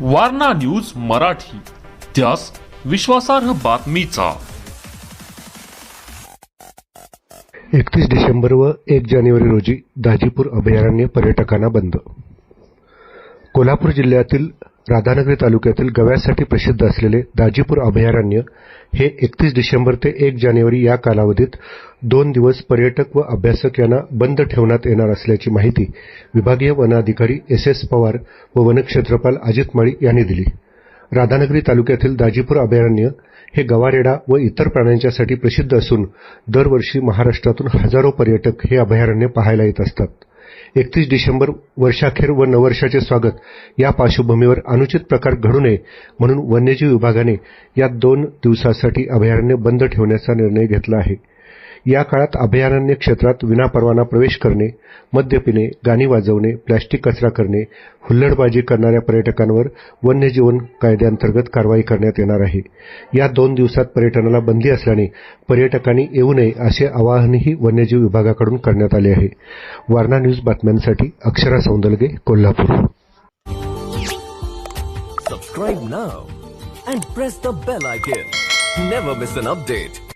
Warna news Marathi. त्यास विश्वासार्ह बातमीचा. एकतीस डिसेंबर व एक जानेवारी रोजी दाजीपूर अभयारण्य पर्यटकांना बंद. कोल्हापूर जिल्ह्यातील राधानगरी तालुक्यातील गव्यासाठी प्रसिद्ध असलेले दाजीपूर अभयारण्य हे एकतीस डिसेंबर ते एक जानेवारी या कालावधीत दोन दिवस पर्यटक व अभ्यासक यांना बंद ठेवण्यात येणार असल्याची माहिती विभागीय वनाधिकारी एस एस पवार व वनक्षेत्रपाल अजित माळी यांनी दिली. राधानगरी तालुक्यातील दाजीपूर अभयारण्य हे गवारेडा व इतर प्राण्यांच्यासाठी प्रसिद्ध असून दरवर्षी महाराष्ट्रातून हजारो पर्यटक हे अभयारण्य पाहायला येत असतात. एकतीस डिसेंबर वर्षाखेर व नववर्षाचे स्वागत. या पार्श्वभूमीवर अनुचित प्रकार घडू नये म्हणून वन्यजीव विभागाने या दोन दिवसासाठी अभयारण्य बंद ठेवण्याचा निर्णय घेतला आहे. या काळात अभयारण्य क्षेत्रात विनापरवाना प्रवेश करणे मद्य पिणे गाणी वाजवणे प्लॅस्टिक कचरा करणे हुल्लडबाजी करणाऱ्या पर्यटकांवर वन्यजीवन कायद्याअंतर्गत कारवाई करण्यात येणार आहे या दोन दिवसात पर्यटनाला बंदी असल्याने पर्यटकांनी येऊ नये असे आवाहनही वन्यजीव विभागाकडून करण्यात आले आहे वारणा न्यूज बातम्यांसाठी Akshara सौंदलगे Kolhapur Subscribe now and press the bell icon. Never miss an update.